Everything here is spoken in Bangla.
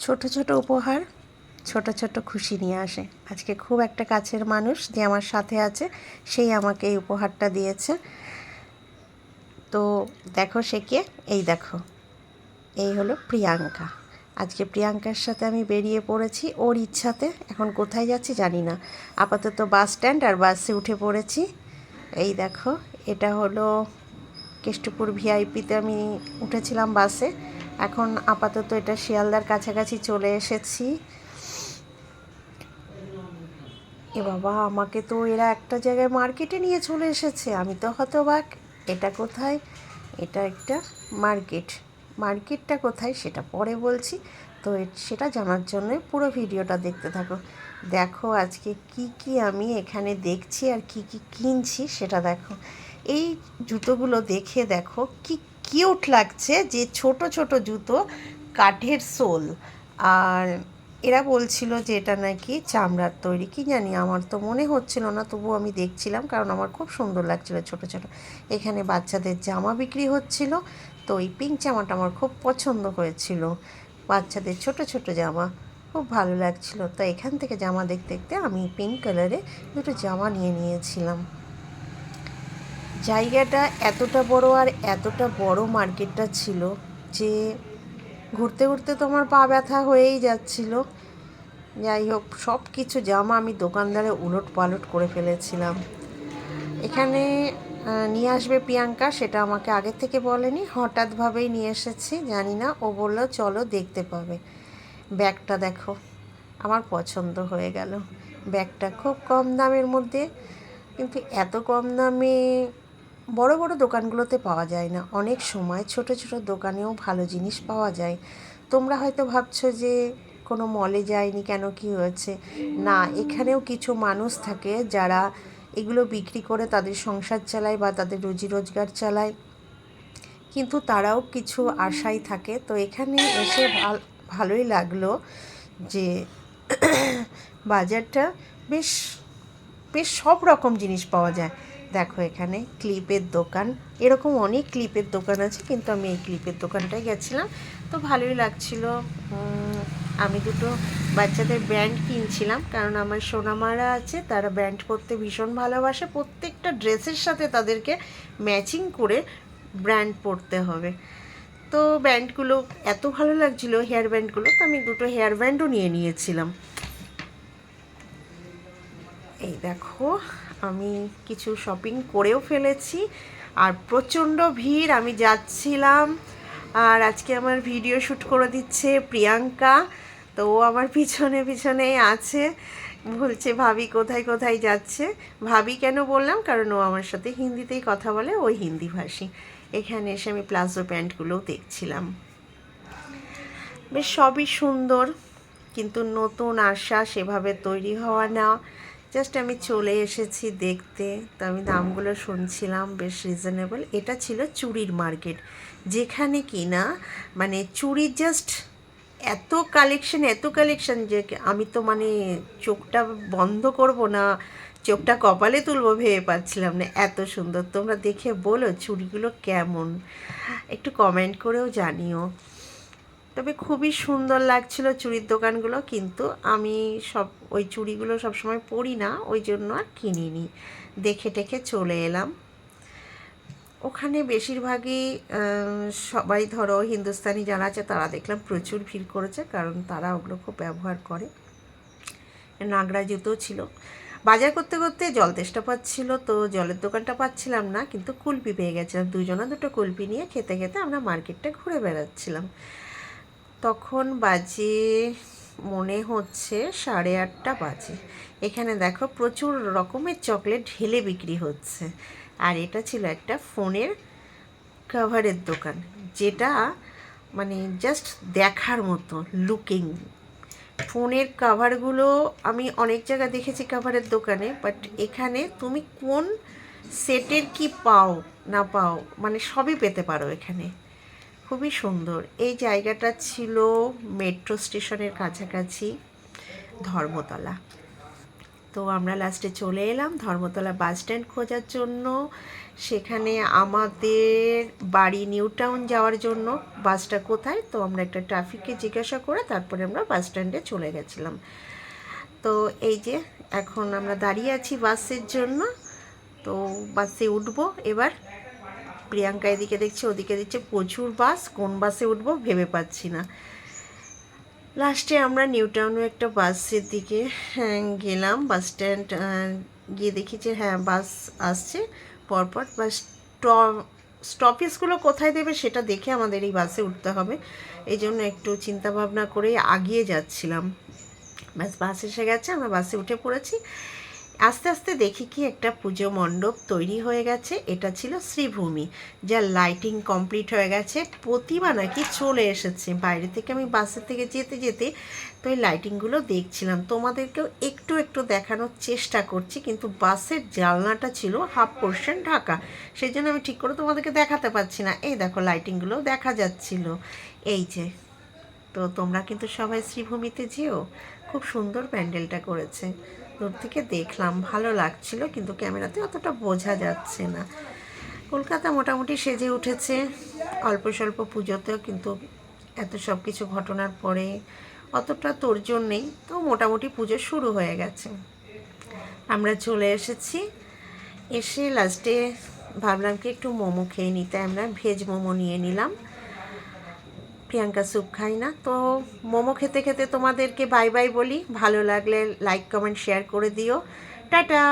ছোট ছোট উপহার, ছোট ছোট খুশি নিয়ে আসে। আজকে খুব একটা কাছের মানুষ যে আমার সাথে আছে, সেই আমাকে এই উপহারটা দিয়েছে। তো দেখো সে কে, এই দেখো। এই হলো প্রিয়াঙ্কা। আজকে প্রিয়াঙ্কার সাথে আমি বেরিয়ে পড়েছি ওর ইচ্ছাতে। এখন কোথায় যাচ্ছি জানি না। আপাতত বাস স্ট্যান্ড আর বাসে উঠে পড়েছি। এই দেখো, এটা হলো কেষ্টপুর ভিআইপিতে আমি উঠেছিলাম বাসে। এখন আপাতত এটা শিয়ালদার কাছাকাছি চলে এসেছি। এ বাবা, আমাকে তো এরা একটা জায়গায় মার্কেটে নিয়ে চলে এসেছে। আমি তো হতবাক। এটা কোথায়? এটা একটা মার্কেট। মার্কেটটা কোথায় সেটা পরে বলছি। তো সেটা জানার জন্য পুরো ভিডিওটা দেখতে থাকো। দেখো আজকে কি কি আমি এখানে দেখছি আর কি কি কিনছি সেটা দেখো। এই জুতোগুলো দেখে দেখো কি কিউট লাগছে যে ছোট ছোট জুতো, কাঠের সোল। আর এরা বলছিল যে এটা নাকি চামড়ার তৈরি। কি জানি, আমার তো মনে হচ্ছিল না, তবুও আমি দেখছিলাম কারণ আমার খুব সুন্দর লাগছিল ছোট ছোট। এখানে বাচ্চাদের জামা বিক্রি হচ্ছিল, তো এই পিঙ্ক জামাটা আমার খুব পছন্দ হয়েছিল। বাচ্চাদের ছোট ছোট জামা, খুব ভালো লাগছিল। তো এখান থেকে জামা দেখতে দেখতে আমি পিঙ্ক কালারে দুটো জামা নিয়ে নিয়েছিলাম। জায়গাটা এতটা বড় আর এতটা বড় মার্কেটটা ছিল যে ঘুরতে ঘুরতে তো আমার পা ব্যথা হয়েই যাচ্ছিল। যাই হোক, সব কিছু জামা আমি দোকানদারে উলট পালট করে ফেলেছিলাম। এখানে নিয়ে আসবে প্রিয়াঙ্কা, সেটা আমাকে আগে থেকে বলেনি হঠাৎভাবেই নিয়ে এসেছি, জানি না, ও বলল, চলো দেখতে পাবে। ব্যাগটা দেখো, আমার পছন্দ হয়ে গেল। ব্যাগটা খুব কম দামের মধ্যে, কিন্তু এত কম দামে বড় বড় দোকানগুলোতে পাওয়া যায় না। অনেক সময় ছোট ছোট দোকানেও ভালো জিনিস পাওয়া যায়। তোমরা হয়তো ভাবছ যে কোনো মলে যায়নি কেন, কি হয়েছে? না, এখানেও কিছু মানুষ থাকে যারা এগুলো বিক্রি করে তাদের সংসার চালায় বা তাদের রুজি রোজগার চালায়। কিন্তু তারাও কিছু আশায় থাকে। তো এখানে এসে ভালোই লাগল যে বাজারটা বেশ বেশ সব রকম জিনিস পাওয়া যায়। দেখো এখানে ক্লিপের দোকান। এরকম অনেক ক্লিপের দোকান আছে, কিন্তু আমি এই ক্লিপের দোকানটায় গেছিলাম। তো ভালোই লাগছিল। আমি দুটো বাচ্চাদের ব্যান্ড কিনছিলাম, কারণ আমার সোনামারা আছে, তারা ব্যান্ড করতে ভীষণ ভালোবাসে। প্রত্যেকটা ড্রেসের সাথে তাদেরকে ম্যাচিং করে ব্র্যান্ড পরতে হবে। তো ব্যান্ডগুলো এত ভালো লাগছিল, হেয়ার ব্যান্ডগুলো তো আমি দুটো হেয়ার ব্যান্ডও নিয়ে নিয়েছিলাম। এই দেখো আমি কিছু শপিং করেও ফেলেছি আর প্রচণ্ড ভিড়, আমি যাচ্ছিলাম। আর আজকে আমার ভিডিও শ্যুট করে দিচ্ছে প্রিয়াঙ্কা। তো ও আমার পিছনে পিছনেই আছে। বলছে, ভাবি কোথায় কোথায় যাচ্ছে? ভাবি কেন বললাম, কারণ ও আমার সাথে হিন্দিতেই কথা বলে ওই হিন্দি ভাষী এখানে এসে আমি প্লাজো প্যান্টগুলোও দেখছিলাম। বেশ সবই সুন্দর, কিন্তু নতুন আশা সেভাবে তৈরি হওয়া না। জাস্ট আমি চলে এসেছি দেখতে। তো আমি দামগুলো শুনছিলাম, বেশ রিজনেবল এটা ছিল চুড়ির মার্কেট যেখানে কি না মানে চুড়ির জাস্ট এত কালেকশন এত কালেকশন যে আমি তো মানে চোখটা বন্ধ করব না, চোখটা কপালে তুলবো ভেবে পাচ্ছিলাম না, এত সুন্দর। তোমরা দেখে বলো চুড়িগুলো কেমন। একটু কমেন্ট করেও জানিও। তবে খুবই সুন্দর লাগছিল চুড়ির দোকানগুলো, কিন্তু আমি সব, ওই চুড়িগুলো সবসময় পরি না, ওই জন্য আর কিনিনি। দেখে টেখে চলে এলাম। ওখানে বেশিরভাগই সবাই ধরো হিন্দুস্তানি যারা আছে, তারা দেখলাম প্রচুর ভিড় করেছে, কারণ তারা ওগুলো খুব ব্যবহার করে। নাগরা জুতো ছিল। বাজার করতে করতে জল তেষ্টা পাচ্ছিল, তো জলের দোকানটা পাচ্ছিলাম না, কিন্তু কুলপি পেয়ে গেছিলাম। দুজনা দুটো কুলপি নিয়ে খেতে খেতে আমরা মার্কেটটা ঘুরে বেড়াচ্ছিলাম। তখন বাজে মনে হচ্ছে সাড়ে আটটা বাজে। এখানে দেখো প্রচুর রকমের চকলেট ঢেলে বিক্রি হচ্ছে। আর এটা ছিল একটা ফোনের কাভারের দোকান, যেটা মানে জাস্ট দেখার মতো লুকিং ফোনের কাভারগুলো আমি অনেক জায়গা দেখেছি কাভারের দোকানে বাট এখানে তুমি কোন সেটের কি পাও, না পাও মানে সবই পেতে পারো এখানে। খুবই সুন্দর। এই জায়গাটা ছিল মেট্রো স্টেশনের কাছাকাছি ধর্মতলা। তো আমরা লাস্টে চলে এলাম ধর্মতলা বাস স্ট্যান্ড খোঁজার জন্য। সেখানে আমাদের বাড়ি নিউ টাউন যাওয়ার জন্য বাসটা কোথায়? তো আমরা একটা ট্রাফিককে জিজ্ঞাসা করে তারপরে আমরা বাস স্ট্যান্ডে চলে গেছিলাম। তো এই যে এখন আমরা দাঁড়িয়ে আছি বাসের জন্য। তো বাসে উঠবো এবার। প্রিয়াঙ্কা এদিকে দেখছে ওদিকে দিচ্ছে প্রচুর বাস কোন বাসে উঠবো ভেবে পাচ্ছি না। লাস্টে আমরা নিউ টাউনে একটা বাসের দিকে হ্যাঁ, গেলাম বাস স্ট্যান্ড গিয়ে দেখি যে হ্যাঁ বাস আসছে। পরপর বাস স্টপেজগুলো কোথায় দেবে সেটা দেখে আমাদের এই বাসে উঠতে হবে। এই জন্য একটু চিন্তা ভাবনা করে আগিয়ে যাচ্ছিলাম। ব্যাস বাস এসে গেছে আমরা বাসে উঠে পড়েছি। আস্তে আস্তে দেখি কি একটা পুজো মণ্ডপ তৈরি হয়ে গেছে। এটা ছিল শ্রীভূমি, যার লাইটিং কমপ্লিট হয়ে গেছে। প্রতিমা নাকি চলে এসেছে। বাইরে থেকে আমি বাসের থেকে যেতে যেতে তো এই লাইটিংগুলো দেখছিলাম। তোমাদেরকেও একটু একটু দেখানোর চেষ্টা করছি, কিন্তু বাসের জানলাটা ছিল হাফ পোর্শন ঢাকা। সেই জন্য আমি ঠিক করে তোমাদেরকে দেখাতে পারছি না। এই দেখো লাইটিংগুলো দেখা যাচ্ছিল। এই যে, তো তোমরা কিন্তু সবাই শ্রীভূমিতে যেও। খুব সুন্দর প্যান্ডেলটা করেছে। দূর থেকে দেখলাম, ভালো লাগছিল, কিন্তু ক্যামেরাতে অতটা বোঝা যাচ্ছে না। কলকাতা মোটামুটি সেজে উঠেছে, অল্প স্বল্প পুজোতেও, কিন্তু এত সব কিছু ঘটনার পরে অতটা তোরজোর নেই, তো মোটামুটি পুজো শুরু হয়ে গেছে। আমরা চলে এসেছি, এসে লাস্টে ভাবলাম কি একটু মোমো খেয়ে নিতে আমরা ভেজ মোমো নিয়ে নিলাম। প্রিয়াঙ্কা স্যুপ খাই না। তো মোমো খেতে খেতে তোমাদেরকে বাই বাই বলি। ভালো লাগলে লাইক কমেন্ট শেয়ার করে দিও। টাটা!